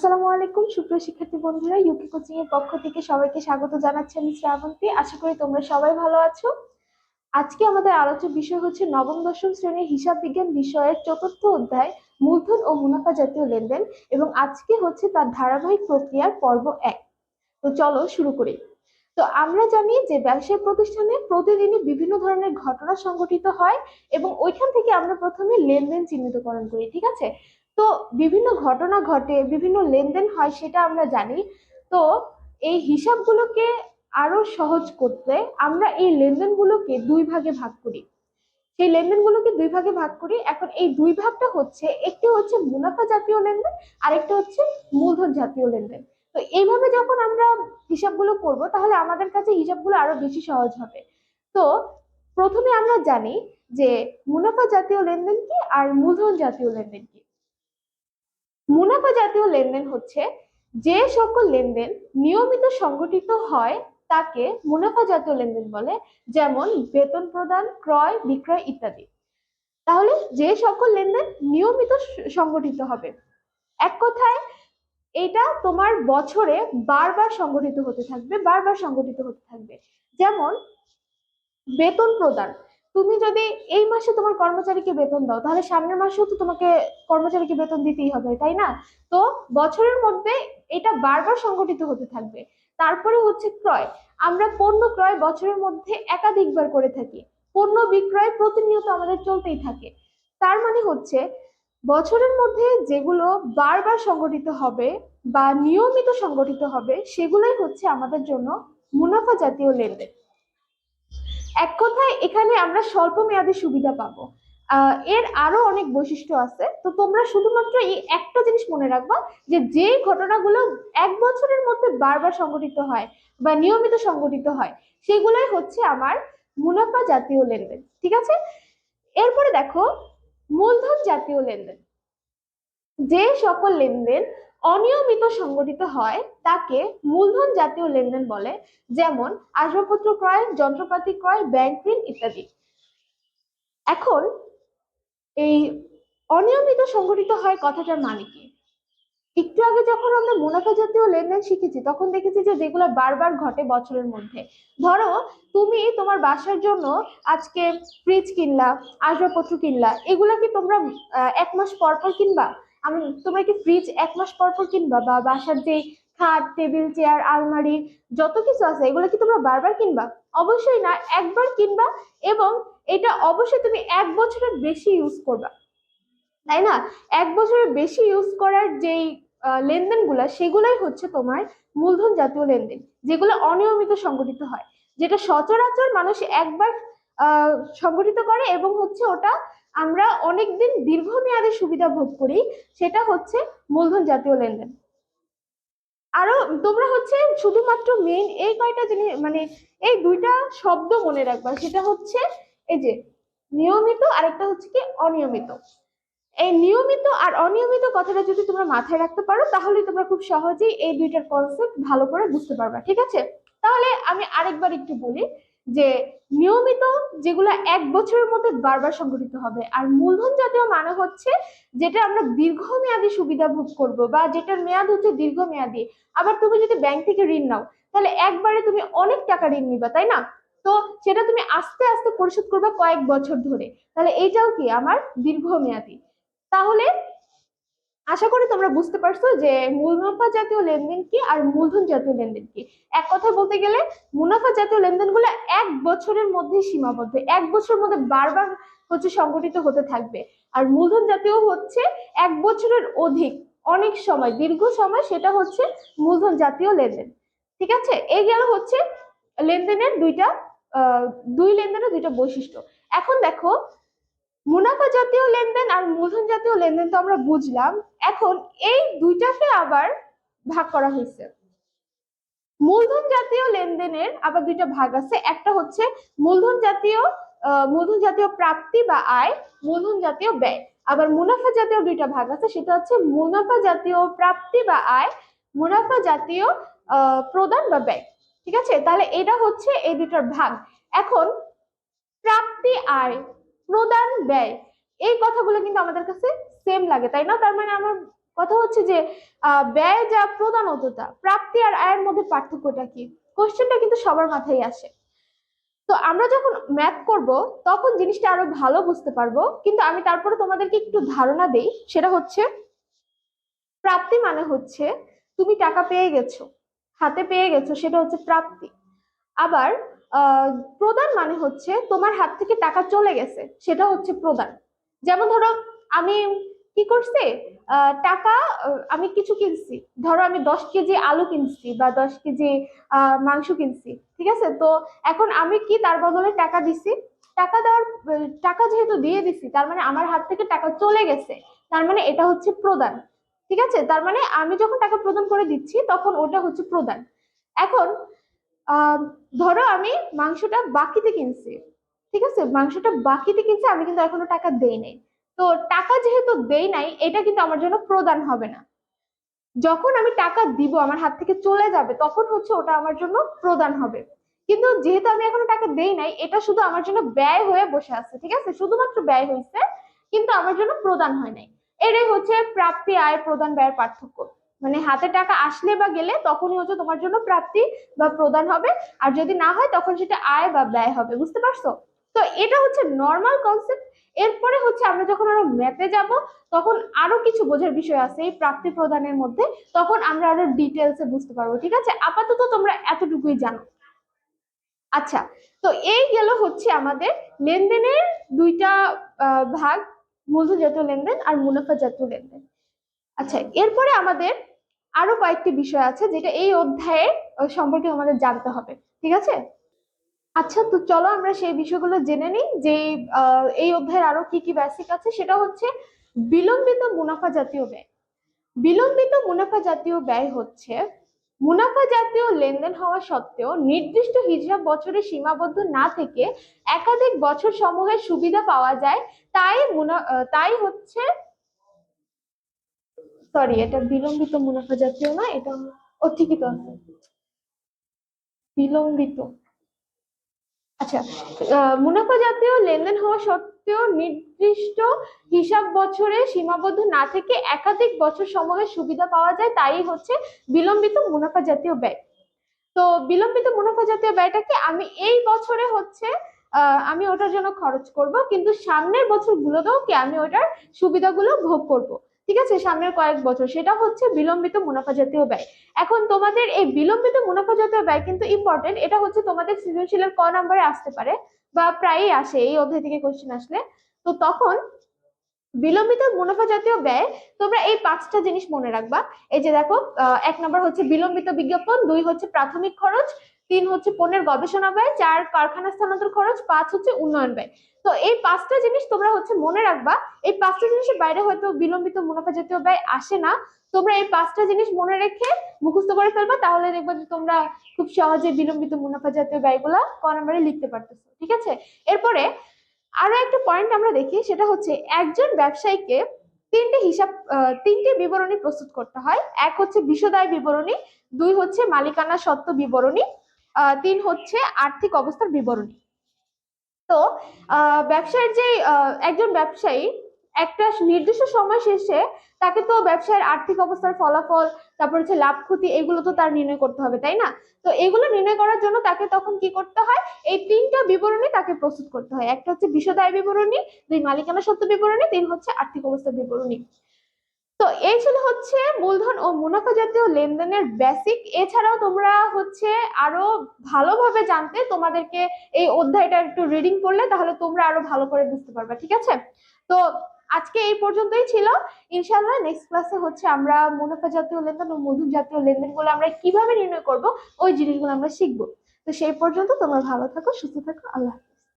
আসসালামু আলাইকুম, সুপ্রিয় শিক্ষার্থী বন্ধুরা ইউকি কোচিং এর পক্ষ থেকে সবাইকে স্বাগত জানাচ্ছি আমি শ্রাবন্তী। আশা করি তোমরা সবাই ভালো আছো। আজকে আমাদের আলোচ্য বিষয় হচ্ছে নবম, দশম শ্রেণির হিসাব বিজ্ঞান বিষয়ের চতুর্থ অধ্যায়, মূলধন ও মুনাফা জাতীয় লেনদেন এবং আজকে হচ্ছে তার ধারাবাহিক প্রক্রিয়ার পর্ব এক। তো চলো শুরু করি। তো আমরা জানি যে ব্যবসায়িক প্রতিষ্ঠানে প্রতিদিনই বিভিন্ন ধরনের ঘটনা সংঘটিত হয় এবং ওইখান থেকে আমরা প্রথমে লেনদেন চিহ্নিতকরণ করি, ঠিক আছে? তো বিভিন্ন ঘটনা ঘটে, বিভিন্ন লেনদেন হয় সেটা আমরা জানি। তো এই হিসাবগুলোকে আরও সহজ করতে আমরা এই লেনদেনগুলোকে দুই ভাগে ভাগ করি। সেই লেনদেনগুলোকে দুই ভাগে ভাগ করি। এখন এই দুই ভাগটা হচ্ছে, একটি হচ্ছে মুনাফা জাতীয় লেনদেন আর আরেকটা হচ্ছে মূলধন জাতীয় লেনদেন। তো এইভাবে যখন আমরা হিসাবগুলো করব, তাহলে আমাদের কাছে হিসাবগুলো আরও বেশি সহজ হবে। তো প্রথমে আমরা জানি যে মুনাফা জাতীয় লেনদেন কি আর মূলধন জাতীয় লেনদেন কি মুনাফা জাতীয় লেনদেন হচ্ছে যে সকল লেনদেন নিয়মিত সংগঠিত হয় তাকে মুনাফা জাতীয় লেনদেন বলে, যেমন বেতন প্রদান, ক্রয়, বিক্রয় ইত্যাদি। তাহলে যে সকল লেনদেন নিয়মিত সংগঠিত হবে। এক কথায়, এটা তোমার বছরে বারবার সংগঠিত হতে থাকবে, বারবার সংগঠিত হতে থাকবে। যেমন, বেতন প্রদান। তুমি যদি এই মাসে তোমার কর্মচারীকে বেতন দাও, তাহলে সামনের মাসেও তো তোমাকে কর্মচারীকে বেতন দিতেই হবে, তাই না? তো বছরের মধ্যে এটা বারবার সংগঠিত হতে থাকবে। তারপরে হচ্ছে ক্রয়। আমরা পণ্য ক্রয় বছরের মধ্যে একাধিকবার করে থাকি। পণ্য বিক্রয় প্রতিনিয়ত আমাদের চলতেই থাকে। তার মানে হচ্ছে বছরের মধ্যে যেগুলো বারবার সংগঠিত হবে বা নিয়মিত সংগঠিত হবে, সেগুলোই হচ্ছে আমাদের জন্য মুনাফা জাতীয় লেনদেন। এক কথায় এখানে আমরা স্বল্প মেয়াদী সুবিধা পাবো। এর আরও অনেক বৈশিষ্ট্য আছে। তো তোমরা শুধুমাত্র এই একটা জিনিস মনে রাখবা যে যে ঘটনাগুলো এক বছরের মধ্যে বারবার সংগঠিত হয় বা নিয়মিত সংগঠিত হয়, সেগুলোই হচ্ছে আমার মুনাফা জাতীয় লেনদেন, ঠিক আছে? এরপরে দেখো, মূলধন জাতীয় লেনদেন। যে সকল লেনদেন অনিয়মিত সংগঠিত হয় তাকে মূলধন জাতীয় লেনদেন বলে, যেমন আসবাবপত্র ক্রয়, যন্ত্রপাতি ক্রয় ব্যাংক ঋণ ইত্যাদি। এখন এই অনিয়মিত সংগঠিত হয় কথাটার মানে কি? একটু আগে যখন আমরা মুনাফা জাতীয় লেনদেন শিখেছি, তখন দেখেছি যে যেগুলো বারবার ঘটে বছরের মধ্যে। ধরো, তুমি তোমার বাসার জন্য আজকে ফ্রিজ কিনলা, আসবাবপত্র কিনলা, এগুলা কি তোমরা এক মাস পর পর কিনবা? আমি, তোমরা কি ফ্রিজ এক মাস পর পর কিনবা? বা বাসার যে খাট, টেবিল, চেয়ার, আলমারি, যত কিছু আছে, এগুলো কি তোমরা বারবার কিনবা? অবশ্যই না, একবার কিনবা এবং এটা অবশ্যই তুমি এক বছরের বেশি ইউজ করবা। তাই না? এক বছরের বেশি ইউজ করার যেই লেনদেনগুলো, সেগুলোই হচ্ছে তোমার মূলধন জাতীয় লেনদেন, যেগুলো অনিয়মিত সংগঠিত হয়, যেটা সচরাচর মানুষ একবার সংগঠিত করে এবং হচ্ছে ওটা আমরা অনেকদিন দীর্ঘমেয়াদী সুবিধা ভোগ করি, সেটা হচ্ছে মূলধন জাতীয় লেনদেন। আরও তোমরা হচ্ছে শুধুমাত্র মেন এই কয়টা জিনিস মানে এই দুইটা শব্দ মনে রাখবা। সেটা হচ্ছে এই যে নিয়মিত আর একটা হচ্ছে কি অনিয়মিত। এই নিয়মিত আর অনিয়মিত কথাটা যদি তোমরা মাথায় রাখতে পারো, তাহলে তোমরা খুব সহজেই এই দুইটার কনসেপ্ট ভালো করে বুঝতে পারবা। ঠিক আছে? তাহলে আমি আরেকবার একটু বলি। যে নিয়মিত যেগুলো এক বছরের মধ্যে বারবার সংঘটিত হবে। আর মূলধন জাতীয় মানে হচ্ছে যেটা আমরা দীর্ঘমেয়াদী সুবিধা ভোগ করব বা যেটার মেয়াদ হচ্ছে দীর্ঘমেয়াদী। আবার তুমি যদি ব্যাংক থেকে ঋণ নাও, তাহলে একবারে তুমি অনেক টাকা ঋণ নিবা, তাই না? তো সেটা তুমি আস্তে আস্তে পরিশোধ করবে কয়েক বছর ধরে। তাহলে এইটাও কি আমার দীর্ঘমেয়াদী? তাহলে আশা করি তোমরা বুঝতে পারছ যে মুনাফা জাতীয় লেনদেন কি আর মূলধন জাতীয় লেনদেন কি। এক কথায় বলতে গেলে, মুনাফা জাতীয় লেনদেনগুলো এক বছরের মধ্যে সীমাবদ্ধ। এক বছরের মধ্যে বারবার হচ্ছে সংগঠিত হতে থাকবে। আর মূলধন জাতীয় হচ্ছে এক বছরের অধিক, অনেক সময়, দীর্ঘ সময় সেটা হচ্ছে মূলধন জাতীয় লেনদেন। ঠিক আছে? এই গেল হচ্ছে লেনদেনের দুইটা দুই লেনদেনের দুইটা বৈশিষ্ট্য। এখন দেখো মুনাফা জাতীয় লেনদেন আর মূলধন জাতীয় লেনদেন তো আমরা বুঝলাম। এখন এই দুইটাকে আবার ভাগ করা হয়েছে। মূলধন জাতীয় লেনদেনের আবার দুইটা ভাগ আছে। একটা হচ্ছে মূলধন জাতীয় মূলধন জাতীয় প্রাপ্তি বা আয়, মূলধন জাতীয় ব্যয়। আবার মুনাফা জাতীয় দুইটা ভাগ আছে। সেটা হচ্ছে মুনাফা জাতীয় প্রাপ্তি বা আয়, মুনাফা জাতীয় প্রদান বা ব্যয়। ঠিক আছে? তাহলে এটা হচ্ছে এই দুইটার ভাগ। এখন প্রাপ্তি, আয় প্রদান ব্যয় এই কথাগুলো কিন্তু আমাদের কাছে সেম লাগে, তাই না? তার মানে আমার কথা হচ্ছে যে ব্যয় যা প্রধানততা, প্রাপ্তি আর আয়ের মধ্যে পার্থক্যটা কি? কোশ্চেনটা কিন্তু সবার মাথায় আসে। তো আমরা যখন ম্যাথ করব, তখন জিনিসটা আরও ভালো বুঝতে পারব, কিন্তু আমি তারপরে তোমাদেরকে একটু ধারণা দেই, সেটা হচ্ছে, প্রাপ্তি মানে হচ্ছে, তুমি টাকা পেয়ে গেছো, হাতে পেয়ে গেছো, সেটা হচ্ছে প্রাপ্তি। আবার প্রদান মানে হচ্ছে তোমার হাত থেকে টাকা চলে গেছে। সেটা হচ্ছে প্রদান। যেমন ধরো, আমি কি করছি? টাকা আমি কিছু কিনছি। ধরো, আমি দশ কেজি আলু কিনছি বা দশ কেজি মাংস কিনছি, ঠিক আছে? তো এখন আমি কি তার বদলে টাকা দিছি? টাকা দেওয়ার, টাকা যেহেতু দিয়ে দিছি, তার মানে আমার হাত থেকে টাকা চলে গেছে। তার মানে এটা হচ্ছে প্রদান, ঠিক আছে? তার মানে আমি যখন টাকা প্রদান করে দিচ্ছি, তখন ওটা হচ্ছে প্রদান। এখন ধরো আমি মাংসটা বাকিতে কিনছি, ঠিক আছে? মাংসটা বাকিতে কিনছি, আমি কিন্তু এখনও টাকা দেই নাই। তো টাকা যেহেতু দেই নাই, এটা কিন্তু আমার জন্য প্রদান হবে না। যখন আমি টাকা দিব, আমার হাত থেকে চলে যাবে, তখন হচ্ছে ওটা আমার জন্য প্রদান হবে। কিন্তু যেহেতু আমি এখনও টাকা দেই নাই, এটা শুধু আমার জন্য ব্যয় হয়ে বসে আছে, ঠিক আছে? শুধুমাত্র ব্যয় হয়েছে, কিন্তু আমার জন্য প্রদান হয় নাই। এটাই হচ্ছে প্রাপ্তি, আয়, প্রদান, ব্যয়ের পার্থক্য। মানে হাতে টাকা আসলে বা গেলে তখনই হচ্ছে তোমার জন্য প্রাপ্তি বা প্রদান হবে। আর যদি না হয়, তখন সেটা আয় বা ব্যয় হবে। বুঝতে পারছ? তো এটা হচ্ছে নর্মাল কনসেপ্ট এরপরে হচ্ছে আমরা যখন আরও ম্যাথে যাব, তখন আরও কিছু বোঝার বিষয় আছে এই প্রাপ্তি প্রদানের মধ্যে। তখন আমরা আরও ডিটেলসে বুঝতে পারব, ঠিক আছে? আপাতত তোমরা এতটুকুই জানো। আচ্ছা তো এই গেল হচ্ছে আমাদের লেনদেনের দুইটা ভাগ, মূলধন জাতীয় লেনদেন আর মুনাফা জাতীয় লেনদেন। আচ্ছা এরপরে আমাদের আরও কয়েকটি বিষয় আছে যেটা এই অধ্যায়ে সম্পর্কে আমাদের জানতে হবে, ঠিক আছে? আচ্ছা তো চলো আমরা সেই বিষয়গুলো জেনে নিই যে এই অধ্যায়ের আরও কি কি বেসিক আছে। সেটা হচ্ছে বিলম্বিত মুনাফা জাতীয় ব্যয়। বিলম্বিত মুনাফা জাতীয় ব্যয় হচ্ছে মুনাফা জাতীয় লেনদেন হওয়া সত্ত্বেও নির্দিষ্ট হিসাব বছরে সীমাবদ্ধ না থেকে একাধিক বছর সমূহের সুবিধা পাওয়া যায়। তাই মুনা তাই হচ্ছে সরি এটা বিলম্বিত মুনাফা জাতীয় না, এটা ও বিলম্বিত। আচ্ছা মুনাফা জাতীয় লেনদেন হওয়া সত্ত্বেও নির্দিষ্ট হিসাব বছরে সীমাবদ্ধ না থেকে একাধিক বছর সমূহের সুবিধা পাওয়া যায়, তাই হচ্ছে বিলম্বিত মুনাফা জাতীয় ব্যয়। তো বিলম্বিত মুনাফা জাতীয় ব্যয়টাকে আমি এই বছরে হচ্ছে আমি ওটার জন্য খরচ করব, কিন্তু সামনের বছর বছরগুলোতেও কি আমি ওটার সুবিধাগুলো ভোগ করব? ঠিক আছে? সামনের কয়েক বছর। সেটা হচ্ছে বিলম্বিত মুনাফা জাতীয় ব্যয়। এখন তোমাদের এই বিলম্বিত মুনাফা জাতীয় ব্যয় কিন্তু ইম্পর্টেন্ট এটা হচ্ছে তোমাদের সৃজনশীলের ক নম্বরে আসতে পারে বা প্রায়ই আসে এই অধ্যায় থেকে কোশ্চেন আসলে। তো তখন বিলম্বিত মুনাফা জাতীয় ব্যয়, তোমরা এই পাঁচটা জিনিস মনে রাখবা। এই যে দেখো এক নম্বর হচ্ছে বিলম্বিত বিজ্ঞাপন, দুই হচ্ছে প্রাথমিক খরচ তিন হচ্ছে পণ্যের গবেষণা ব্যয়, চার কারখানা স্থানান্তর খরচ, পাঁচ হচ্ছে উন্নয়ন ব্যয়। তো এই পাঁচটা জিনিস তোমরা হচ্ছে মনে রাখবা, এই পাঁচটা জিনিসের বাইরে হয়তো বিলম্বিত মুনাফা জাতীয় ব্যয় আসে না। তোমরা এই পাঁচটা জিনিস মনে রেখে মুখস্থ করে ফেলবা, তাহলে দেখবা যে তোমরা খুব সহজে বিলম্বিত মুনাফা জাতীয় ব্যয়গুলা ক নম্বরে লিখতে পারতেছো, ঠিক আছে? এরপরে আরও একটা পয়েন্ট আমরা দেখি, সেটা হচ্ছে একজন ব্যবসায়ীকে তিনটে হিসাব তিনটে বিবরণী প্রস্তুত করতে হয়। এক হচ্ছে বিশদায় বিবরণী, দুই হচ্ছে মালিকানা সত্ত্ব বিবরণী তিন হচ্ছে আর্থিক অবস্থার বিবরণী। তো ব্যবসায়ের যে একজন ব্যবসায়ী একটা নির্দিষ্ট সময় শেষে তাকে তো ব্যবসায়ের আর্থিক অবস্থার ফলাফল, তারপর হচ্ছে লাভ ক্ষতি এগুলো তো তার নির্ণয় করতে হবে, তাই না? তো এগুলো নির্ণয় করার জন্য তাকে তখন কি করতে হয়? এই তিনটা বিবরণী তাকে প্রস্তুত করতে হয়। একটা হচ্ছে বিশদায় বিবরণী, দুই মালিকানা সত্য বিবরণী, তিন হচ্ছে আর্থিক অবস্থার বিবরণী। তো এই ছিল হচ্ছে মূলধন ও মুনাফা জাতীয় লেনদেনের বেসিক এছাড়াও তোমরা হচ্ছে আরও ভালোভাবে জানতে, তোমাদেরকে এই অধ্যায়টা একটু রিডিং করলে তাহলে তোমরা আরও ভালো করে বুঝতে পারবে, ঠিক আছে? তো আজকে এই পর্যন্তই ছিল। ইনশাআল্লাহ নেক্সট ক্লাসে হচ্ছে আমরা মুনাফা জাতীয় লেনদেন ও মধুর জাতীয় লেনদেনগুলো আমরা কীভাবে নির্ণয় করব, ওই জিনিসগুলো আমরা শিখব। তো সেই পর্যন্ত তোমরা ভালো থাকো, সুস্থ থাকো, আল্লাহ।